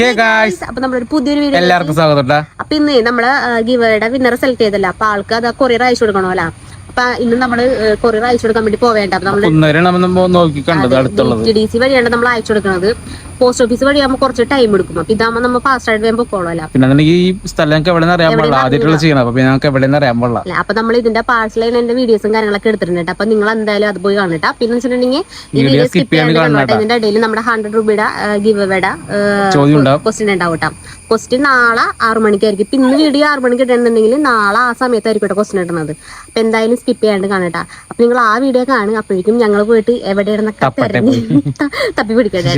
അപ്പൊ നമ്മളൊരു പുതിയൊരു വീഡിയോ എല്ലാവർക്കും സ്വാഗതം. അപ്പൊ ഇന്ന് നമ്മൾ ഗിവയുടെ വിന്നറെ സെലക്ട് ചെയ്തല്ലോ? അപ്പൊ ആൾക്ക് അത് കൊറിയർ അയച്ചു കൊടുക്കണമല്ലോ അപ്പൊ ഇന്ന് നമ്മൾ കൊറിയർ അയച്ചു കൊടുക്കാൻ വേണ്ടി പോവേണ്ട. അപ്പൊ നമ്മൾ ഡി സി വഴിയാണ് നമ്മൾ അയച്ചു കൊടുക്കുന്നത് പോസ്റ്റ് ഓഫീസ് വഴി ആകുമ്പോൾ കുറച്ച് ടൈം എടുക്കും. അപ്പൊ ഇതാകുമ്പോൾ നമ്മൾ ഫാസ്റ്റ് ആയിട്ട് വേഗം പൊക്കോളാം പിന്നെ ഈ സ്ഥലം ഞങ്ങൾക്ക് എവിടെ നിന്ന് അറിയാൻ പാടില്ല. ആദ്യമായിട്ടുള്ള ചെയ്യണം അപ്പൊ പിന്നെ ഞങ്ങൾക്ക് എവിടെ നിന്ന് അറിയാൻ പാടില്ല. അല്ല അപ്പൊ നമ്മൾ ഇതിന്റെ പാർസലിൽ എന്റെ വീഡിയോസും കാര്യങ്ങളൊക്കെ എടുത്തിട്ടുണ്ട് ട്ടോ. അപ്പൊ നിങ്ങൾ എന്തായാലും അത് പോയി കാണട്ടാ. പിന്നെ വെച്ചിട്ടുണ്ടെങ്കിൽ ഈ വീഡിയോ സ്കിപ്പ് ചെയ്യാണ്ട് ഇതിന്റെ ഇടയിൽ നമ്മുടെ ഹൺഡ്രഡ് രൂപയുടെ ഗിവ് ഉണ്ടാവും. ക്വസ്റ്റ്യൻ ഉണ്ടാവും കേട്ടോ. ക്വസ്റ്റ്യൻ നാളെ ആറു മണിക്കായിരിക്കും. ഇപ്പൊ ഇന്ന് വീഡിയോ ആറു മണിക്ക് ഇടണമെന്നുണ്ടെങ്കിൽ നാളെ ആ സമയത്തായിരിക്കും കേട്ടോ ക്വസ്റ്റ്യൻ ഇടുന്നത്. അപ്പൊ എന്തായാലും സ്കിപ്പ് ചെയ്യാണ്ട് കാണട്ടാ. അപ്പൊ നിങ്ങൾ ആ വീഡിയോ കാണുക. അപ്പോഴേക്കും ഞങ്ങൾ പോയിട്ട് എവിടെയാണെന്നൊക്കെ തപ്പി പിടിക്കട്ടെ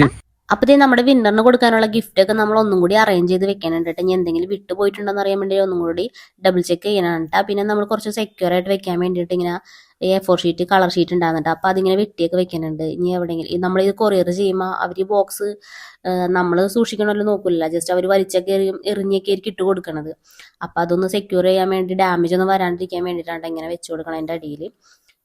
അപ്പൊ ദേ നമ്മുടെ വിന്നറിന് കൊടുക്കാനുള്ള ഗിഫ്റ്റ് ഒക്കെ നമ്മൾ ഒന്നും കൂടി അറേഞ്ച് ചെയ്ത് വെക്കാനുണ്ട് കേട്ടോ. ഇനി എന്തെങ്കിലും വിട്ടു പോയിട്ടുണ്ടോന്ന് അറിയാൻ വേണ്ടി ഒന്നും കൂടി ഡബിൾ ചെക്ക് ചെയ്യാനാണ് കേട്ടോ. പിന്നെ നമ്മൾ കുറച്ച് സെക്യൂർ ആയിട്ട് വെക്കാൻ വേണ്ടിയിട്ട് ഇങ്ങനെ A four sheet colour sheet ഉണ്ടാകുന്നുണ്ട് അപ്പൊ അതിങ്ങനെ വെട്ടിയൊക്കെ വെക്കാനുണ്ട്. ഇനി എവിടെയെങ്കിലും നമ്മൾ ഇത് കൊറിയർ ചെയ്യുമ്പോൾ അവർ ഈ ബോക്സ് നമ്മൾ സൂക്ഷിക്കണമല്ലോ നോക്കില്ല ജസ്റ്റ് അവർ വലിച്ചൊക്കെ എറിയും എറിഞ്ഞൊക്കെ ആയിരിക്കും ഇട്ട് കൊടുക്കണത്. അപ്പൊ അതൊന്ന് സെക്യൂർ ചെയ്യാൻ വേണ്ടി ഡാമേജ് ഒന്നും വരാണ്ടിരിക്കാൻ വേണ്ടിയിട്ടാണ് ഇങ്ങനെ വെച്ച് കൊടുക്കണം അതിന്റെ അടിയിൽ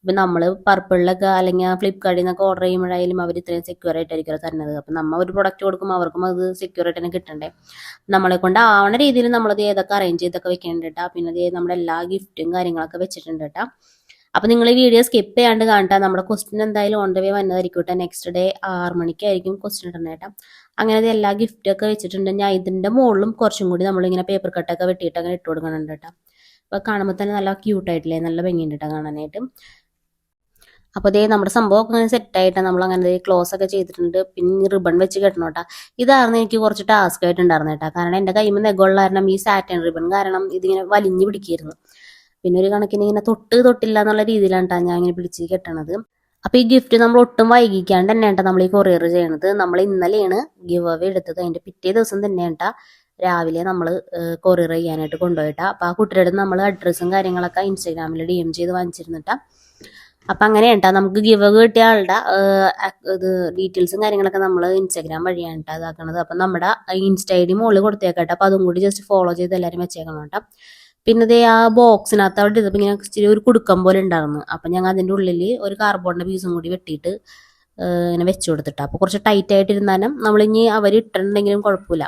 ഇപ്പം നമ്മൾ പർപ്പിളിലൊക്കെ അല്ലെങ്കിൽ ഫ്ലിപ്കാർട്ടിൽ നിന്നൊക്കെ ഓർഡർ ചെയ്യുമ്പോഴായാലും അവർ ഇത്രയും സെക്യൂർ ആയിട്ടായിരിക്കും തരുന്നത്. അപ്പം നമ്മൾ ഒരു പ്രൊഡക്റ്റ് കൊടുക്കുമ്പോൾ അവർക്കും അത് സെക്യൂർ ആയിട്ട് തന്നെ കിട്ടണ്ടേ. നമ്മളെ കൊണ്ട് ആവണ രീതിയിൽ നമ്മളത് ഏതൊക്കെ അറേഞ്ച് ചെയ്തൊക്കെ വെക്കേണ്ടിട്ട പിന്നെ അത് നമ്മുടെ എല്ലാ ഗിഫ്റ്റും കാര്യങ്ങളൊക്കെ വെച്ചിട്ടുണ്ട് കേട്ടോ അപ്പം നിങ്ങൾ ഈ വീഡിയോ സ്കിപ്പ് ചെയ്യാണ്ട് കാണട്ടാ. നമ്മുടെ ക്വസ്റ്റ്യൻ എന്തായാലും ഓൺ ദ വേ വന്നതായിരിക്കും കേട്ടോ നെക്സ്റ്റ് ഡേ ആറ് മണിക്കായിരിക്കും ക്വസ്റ്റ്യൻ ഇടുന്നത് കേട്ടോ അങ്ങനെ അത് എല്ലാ ഗിഫ്റ്റൊക്കെ വെച്ചിട്ടുണ്ട്. ഞാൻ ഇതിന്റെ മുകളിലും കുറച്ചും കൂടി നമ്മളിങ്ങനെ പേപ്പർ കട്ടൊക്കെ വെട്ടിയിട്ട് അങ്ങനെ ഇട്ട് കൊടുക്കുന്നുണ്ട് കേട്ടോ അപ്പോൾ കാണുമ്പോൾ തന്നെ നല്ല ക്യൂട്ടായിട്ടില്ലേ നല്ല ഭംഗിയുണ്ട് കേട്ടോ കാണാനായിട്ട്. അപ്പോൾ ഇതേ നമ്മുടെ സംഭവമൊക്കെ അങ്ങനെ സെറ്റായിട്ടാണ് നമ്മൾ അങ്ങനെ ക്ലോസ് ഒക്കെ ചെയ്തിട്ടുണ്ട്. പിന്നെ റിബൺ വെച്ച് കെട്ടണം കേട്ടോ ഇതായിരുന്നു എനിക്ക് കുറച്ച് ടാസ്ക് ആയിട്ടുണ്ടായിരുന്നു കേട്ടോ കാരണം എന്റെ കൈമ നെഗുള്ള കാരണം ഈ സാറ്റൻ റിബൺ കാരണം ഇതിങ്ങനെ വലിഞ്ഞു പിടിക്കായിരുന്നു പിന്നെ ഒരു കണക്കിന് ഇങ്ങനെ തൊട്ട് തൊട്ടില്ല എന്നുള്ള രീതിയിലാണ് കേട്ടോ ഞാൻ ഇങ്ങനെ പിടിച്ച് കെട്ടണത്. അപ്പോൾ ഈ ഗിഫ്റ്റ് നമ്മൾ ഒട്ടും വൈകിക്കാണ്ട് തന്നെ കേട്ടോ നമ്മൾ ഈ കൊറിയർ ചെയ്യണത്. നമ്മൾ ഇന്നലെയാണ് ഗിവ് അവേ എടുത്തത്. അതിന്റെ പിറ്റേ ദിവസം തന്നെ കേട്ടോ രാവിലെ നമ്മൾ കൊറിയർ ചെയ്യാനായിട്ട് കൊണ്ടുപോയിട്ടാ അപ്പോൾ ആ കുട്ടിയുടെ നമ്മൾ അഡ്രസ്സും കാര്യങ്ങളൊക്കെ ഇൻസ്റ്റാഗ്രാമിൽ ഡി എം ചെയ്ത് വാങ്ങിച്ചിരുന്നിട്ടാ അപ്പം അങ്ങനെ കേട്ടോ നമുക്ക് ഗിവ് കിട്ടിയ ആളുടെ ഇത് ഡീറ്റെയിൽസും കാര്യങ്ങളൊക്കെ നമ്മൾ ഇൻസ്റ്റാഗ്രാം വഴിയാണ് കേട്ടോ ഇതാക്കണത്. അപ്പം നമ്മുടെ ഇൻസ്റ്റ ഐ ഡി മുകളിൽ കൊടുത്തേക്കട്ടെ. അപ്പം അതും കൂടി ജസ്റ്റ് ഫോളോ ചെയ്ത് എല്ലാവരും വെച്ചേക്കണം കേട്ടോ. പിന്നെ ദേ ആ ബോക്സിനകത്ത് അവിടെ ഇതപ്പോൾ ഇങ്ങനെ ഇച്ചിരി ഒരു കുടുക്കം പോലെ ഉണ്ടായിരുന്നു അപ്പം ഞങ്ങൾ അതിന്റെ ഉള്ളിൽ ഒരു കാർബോണിന്റെ പീസും കൂടി വെട്ടിയിട്ട് ഇങ്ങനെ വെച്ചു കൊടുത്തിട്ട്. അപ്പോൾ കുറച്ച് ടൈറ്റ് ആയിട്ടിരുന്നാലും നമ്മളിനി അവർ ഇട്ടിട്ടുണ്ടെങ്കിലും കുഴപ്പമില്ല.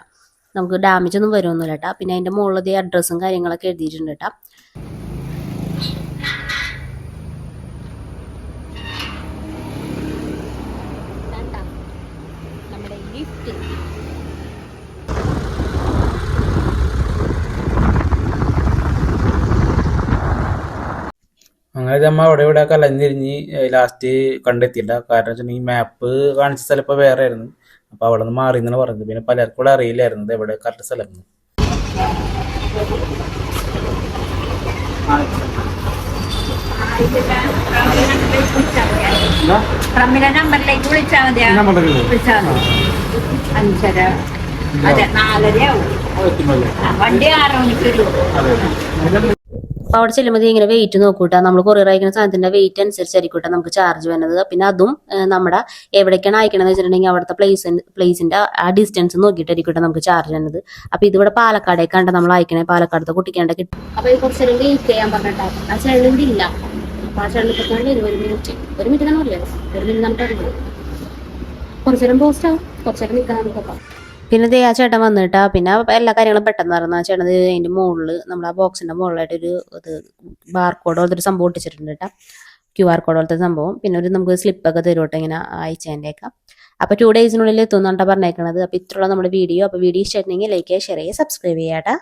നമുക്ക് ഡാമേജ് ഒന്നും വരുമൊന്നുമില്ല കേട്ടോ. പിന്നെ അതിന്റെ മുകളിൽ അഡ്രസ്സും കാര്യങ്ങളൊക്കെ എഴുതിയിട്ടുണ്ട് കേട്ടോ നമ്മുടെ ഗിഫ്റ്റ് അങ്ങനെ നമ്മ അവിടെ ഇവിടെ കലഞ്ഞിരിഞ്ഞ് ലാസ്റ്റ് കണ്ടെത്തിയില്ല. കാരണം വെച്ചിട്ടുണ്ടെങ്കിൽ മാപ്പ് കാണിച്ച സ്ഥലം ഇപ്പൊ വേറെ ആയിരുന്നു അപ്പൊ അവിടെ നിന്ന് മാറി എന്നാണ് പറഞ്ഞത്. പിന്നെ പലർക്കും കൂടെ അറിയില്ലായിരുന്നു എവിടെ കറക്റ്റ് സ്ഥലം എന്ന്. ഫ്രമിലെ നമ്പറിലേക്ക് വിളിച്ചാൽ മതിയാ? വിളിച്ചാൽ മതി. അഞ്ചര. അതെ നാലരയാവും. ആ, വണ്ടി ആറ് മണിക്ക് വരും. അപ്പോൾ അവിടെ ചെല്ലുമ്പോൾ ഇങ്ങനെ വെയിറ്റ് നോക്കൂട്ടാ. നമ്മൾ കൊറിയർ അയക്കുന്ന സാധനത്തിന്റെ വെയിറ്റ് അനുസരിച്ചായിരിക്കും നമുക്ക് ചാർജ് വരുന്നത്. പിന്നെ അതും നമ്മുടെ എവിടേക്കാണ് അയക്കണമെന്ന് വെച്ചിട്ടുണ്ടെങ്കിൽ അവിടുത്തെ പ്ലേസ് പ്ലേസിന്റെ ആ ഡിസ്റ്റൻസ് നോക്കിയിട്ടായിരിക്കും നമുക്ക് ചാർജ് വരുന്നത്. അപ്പൊ ഇതിവിടെ പാലക്കാടേക്കാണ്ട് നമ്മൾ അയക്കണേ. പാലക്കാടത്തെ കുട്ടിക്കാണ്ട് കിട്ടും. അപ്പൊ ഈ കുറച്ച് നേരം വെയിറ്റ് ചെയ്യാൻ പറഞ്ഞിട്ടാ. ആ ചേട്ടൻ ഇല്ല. അപ്പോൾ ആ ഇപ്പൊ ഒരു മിനിറ്റ് ഒരു മിനിറ്റ് തന്നെ ഒരു മിനിറ്റ് നമുക്ക് കുറച്ചു നേരം പോസ്റ്റ് കുറച്ചു നേരം നിൽക്കാൻ നമുക്കൊപ്പം പിന്നെ ദേ ആ ചേട്ടൻ വന്നിട്ടാ. പിന്നെ എല്ലാ കാര്യങ്ങളും പെട്ടെന്ന് നടന്നു ആ ചേട്ടൻ അതിന്റെ മുകളിൽ നമ്മളാ ആ ബോക്സിന്റെ മുകളിലായിട്ട് ഒരു ഇത് ബാർകോഡ് പോലത്തെ ഒരു സംഭവം ഒട്ടിച്ചിട്ടുണ്ട് കേട്ടോ. ക്യു ആർ കോഡ് പോലത്തെ സംഭവം. പിന്നെ ഒരു നമുക്ക് സ്ലിപ്പൊക്കെ തരുമോട്ടെ ഇങ്ങനെ അയച്ചതിന്റെയൊക്കെ അപ്പോൾ ടു ഡേയ്സിനുള്ളിൽ എത്തുന്നുണ്ടാ പറഞ്ഞേക്കണത്. അപ്പോൾ ഇത്രയുള്ള നമ്മുടെ വീഡിയോ അപ്പോൾ വീഡിയോ ഇഷ്ടമായിട്ടുണ്ടെങ്കിൽ ലൈക്ക് ചെയ്യുക ഷെയർ ചെയ്യുക സബ്സ്ക്രൈബ് ചെയ്യാം കേട്ടോ.